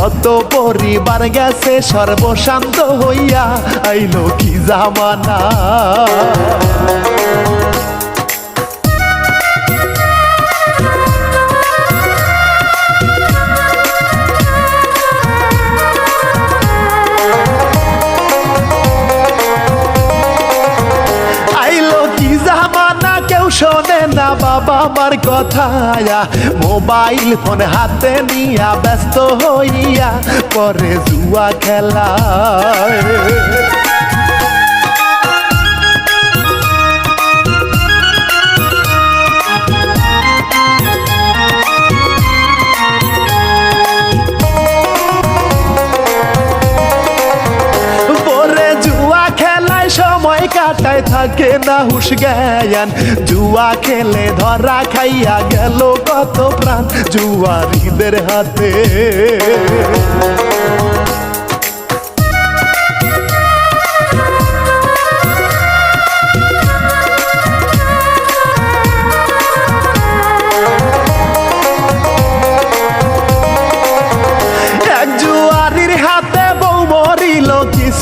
কত পরিবার গেছে সর্বশান্ত হইয়া আইলো কি জামানা? বাবা আমার কথা মোবাইল ফোন হাতে নিয়া ব্যস্ত হইয়া পরে জুয়া খেলা কাটায় থাকে না হুশ জ্ঞান। জুয়া খেলে ধরা খাইয়া গেল কত প্রাণ। জুয়ারিদের হাতে।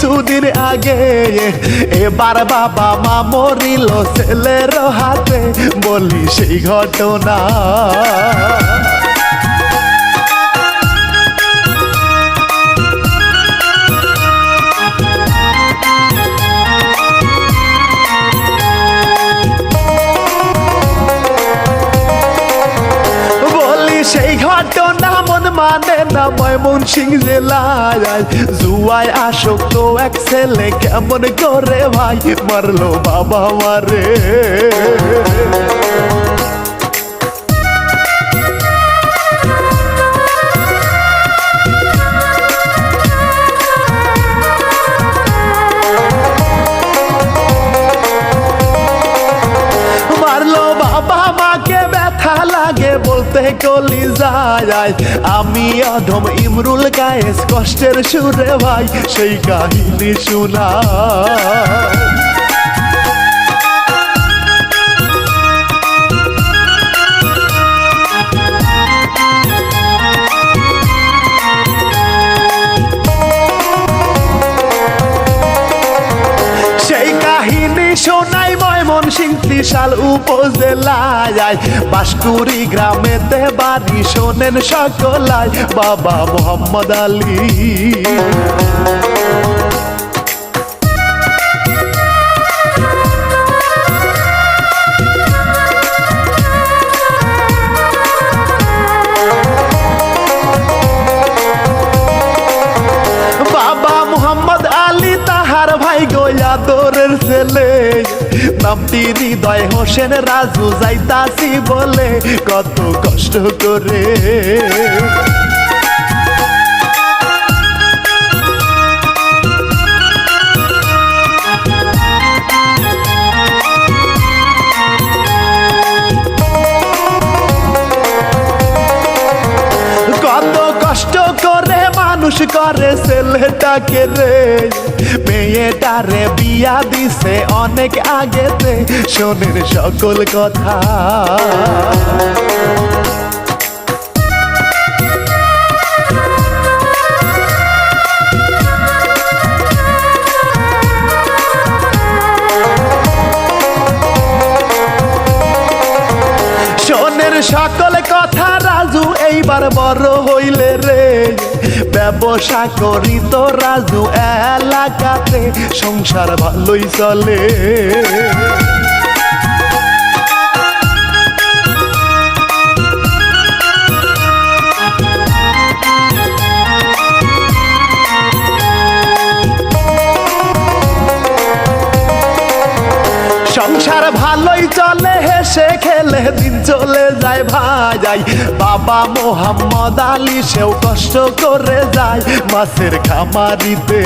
কিছুদিন আগে এবার বাবা মা মরিল ছেলের হাতে বলি সেই ঘটনা। সেই ঘটনা। মন না ময়মন সিং জেলায় জুয়ায় আসক্ত এক ছেলে, কেমন করে ভাই মারলো বাবা মারে? বলতে কলি যায় আমি অধম ইমরুল গায়েস কষ্টের সুরে ভাই, সেই কাহিনী শোনা সেই কাহিনী শোনাই। ময়মন সিং ত্রিশাল উপজেলায়। বাসকুড়ি গ্রামেতে বাড়ি শোনেন সকলায় বাবা মোহাম্মদ আলী। তাহার ভাই গোয়া দোরের ছেলে। নামটি হৃদয় হোসেন রাজু যাইতাছি বলে কত কষ্ট করে। কষ্ট করে মানুষ করে ছেলেটাকে রে। মেয়েটারে বিয়া দিছে অনেক আগেতে শোনের সকল কথা। সকল কথা, রাজু এইবার বড় হইলে রে। ব্যবসা করি তো, রাজু এলাকাতে সংসার ভালোই চলে। সংসার ভালোই চলে, হেসে খেলে দিন চলে যায় ভাই। বাবা মোহাম্মদ আলী সেও কষ্ট করে যায় মাছের খামারিতে।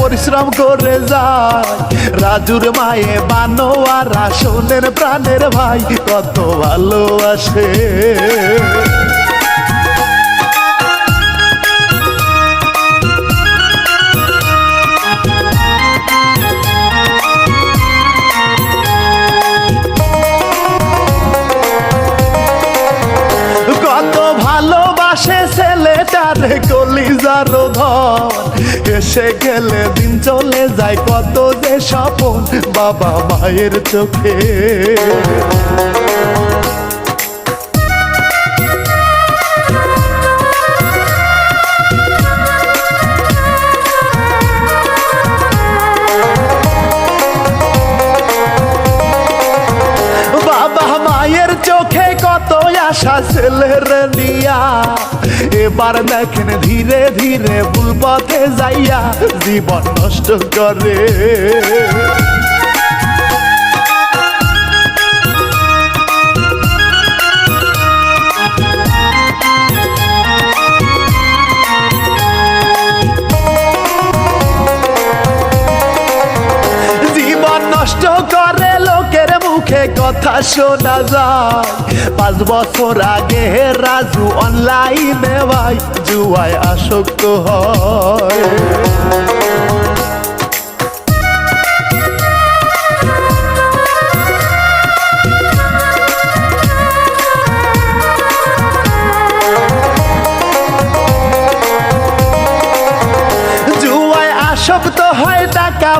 পরিশ্রম করে যায়। রাজুর মায়ে বানোয়ার আসনের প্রাণের ভাই কত ভালোবাসে। বাবা মায়ের চোখে। আশা ছেলের নিয়া। এবার দেখেন ধীরে ধীরে ভুল পথে যাইয়া জীবন নষ্ট করে। মুখে কথা শোনা যায়। পাঁচ বছর আগে রাজু অনলাইনে ভাই জুয়ায় আসক্ত হয়।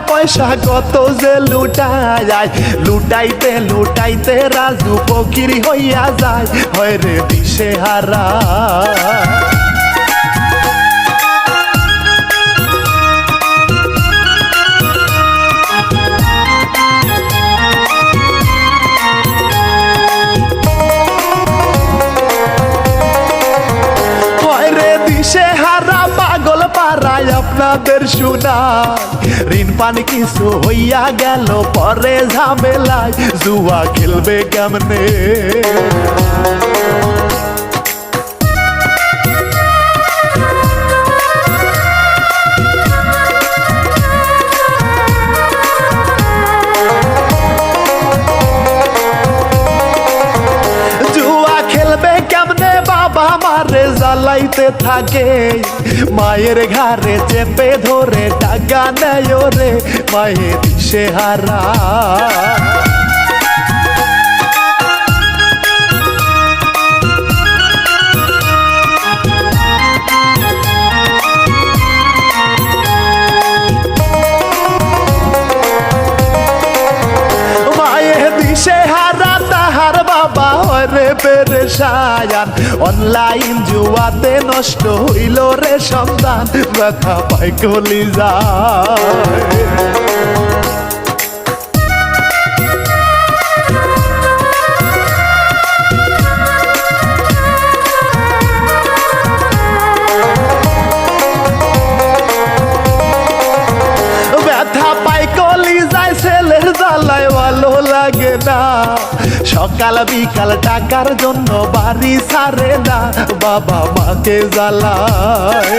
পয়সা কত যে লুটায় যায় লুটাইতে লুটাইতে রাজু ফকির হইয়া যায়। হয় রে দিশে হারা আপনাদের শোনা ঋণ পানি কিছু হইয়া গেল পরে ঝামেলায় জুয়া খেলবে কেমনে? জ্বালাইতে থাকে। মায়ের ঘাড়ে চেপে ধরে টাকা নেয় রে মায়ের দিশে হারা। রে পেরে সায়ান অনলাইন জুয়াতে নষ্ট হইল রে সন্তান। ব্যথা পাই কলি যায় না। সকাল বিকাল টাকার জন্য বাড়ি সারে না। বাবা মাকে জ্বালায়।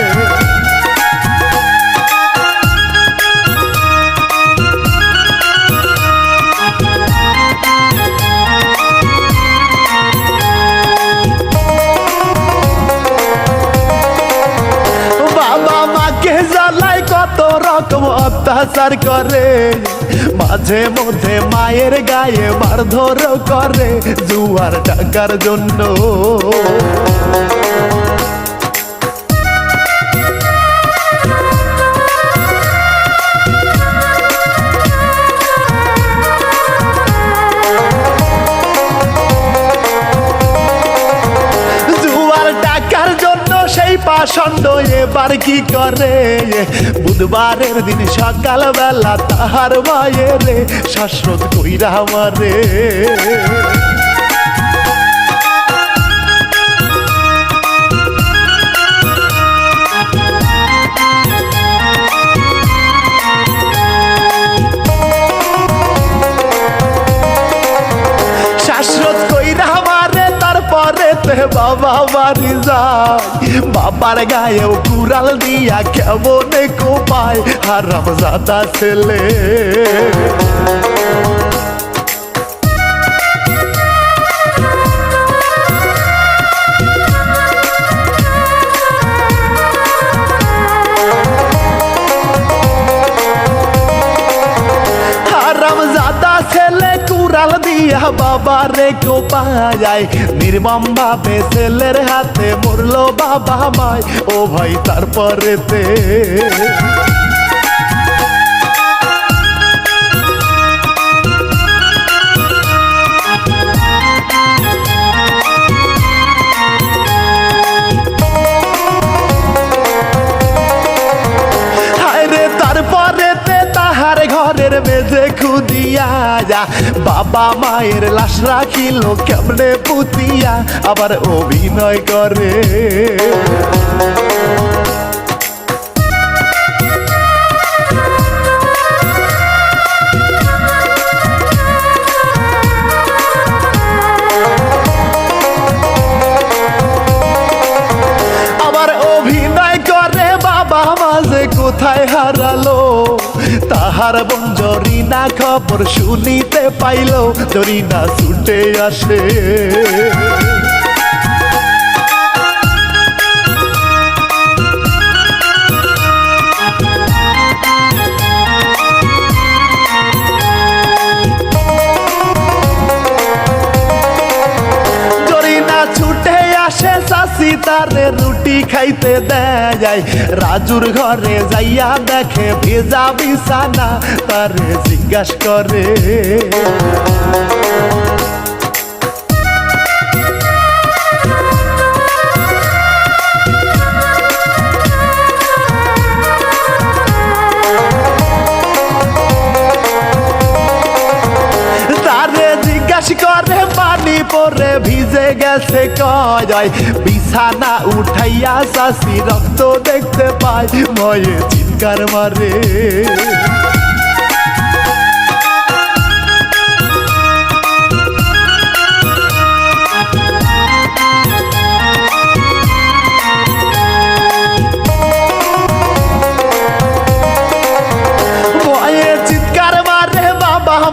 বাবা মাকে কত রকম অত্যাচার করে। মাঝে মধ্যে মায়ের গায়ে মারধর করে জুয়ার টাকার জন্য। পাষণ্ড এবার কি করে? বুধবারের দিন সকালবেলা তাহার মায়ের শাশ্বত কইরা মারে বাবা বাড়ি যায় বাবার গায়েও কুড়াল দিয়া কেমন কোপায়? আর রমজাদা ছেলে। বাবা রে কোপায় নির্মম ভাবে ছেলের হাতে মরলো বাবা মায়। ও ভাই, তারপরেতে? ঘরের মেঝে খুদিয়া যা। বাবা মায়ের লাশ রাখিল কেমনে পুতিয়া? আবার অভিনয় করে। কোথায় হারালো? তাহার খবর শুনিতে পাইল আসে। জরিনা ছুটে আসে তারে রুটি খাইতে দেয় রাজুর ঘরে যাইয়া দেখে ভেজা বিছানা তার জিজ্ঞাস করে। পরে ভিজে গেছে কয় বিছানা উঠাইয়া চাষি রক্ত দেখতে পাই ময়ে চিৎকার মারে।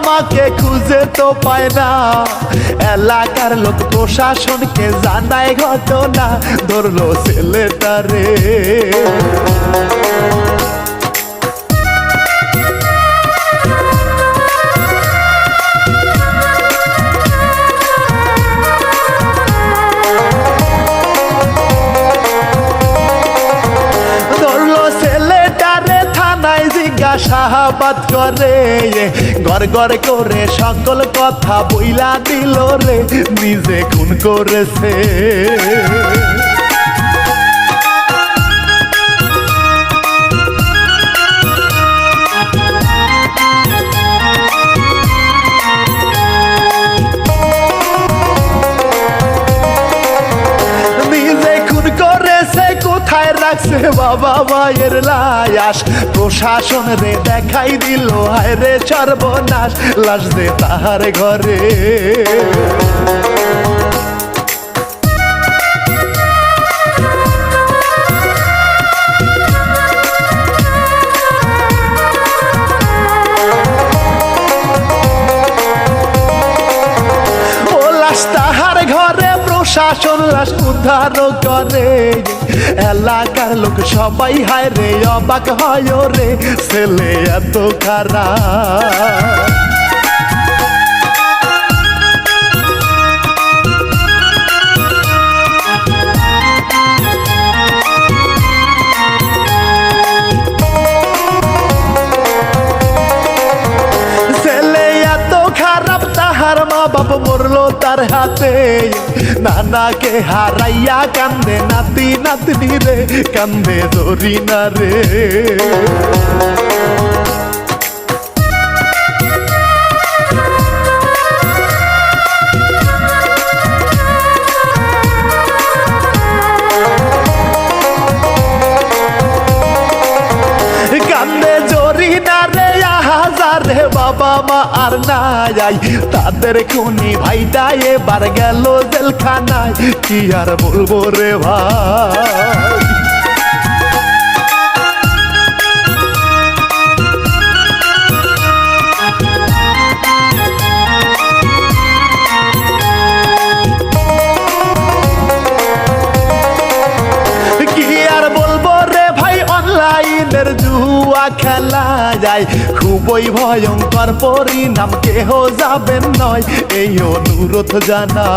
বাবা মাকে খুঁজে তো পায় না। এলাকার লোক প্রশাসনকে জানায় ঘটনা ধরলো ছেলেটারে থানায় সাহাবাদ করে গড় গড় করে সকল কথা বইলা দিল রে নিজে খুন করেছে। রাখছে বাবা মায়ের লাশ। প্রশাসন রে দেখাই দিল, হায় রে সর্বনাশ। লাশ দে তাহার ঘরে। ঘরে লাশ উদ্ধার করে। এলাকার লোক সবাই হায় রে অবাক হয় রে ছেলে এত খারাপ। তার হাতে নানাকে হারাইয়া কান্দে নাতি নাতনি রে কান্দে ধরি না রে। বাবা আর না যাই তাদের খুনি ভাইটা এবার গেল জেলখানায়। কি আর বলব রে ভাই? খেলা যায়। খুবই ভয়ঙ্কর পরিণাম কেহ যাবেন নয় এই অনুরোধ জানা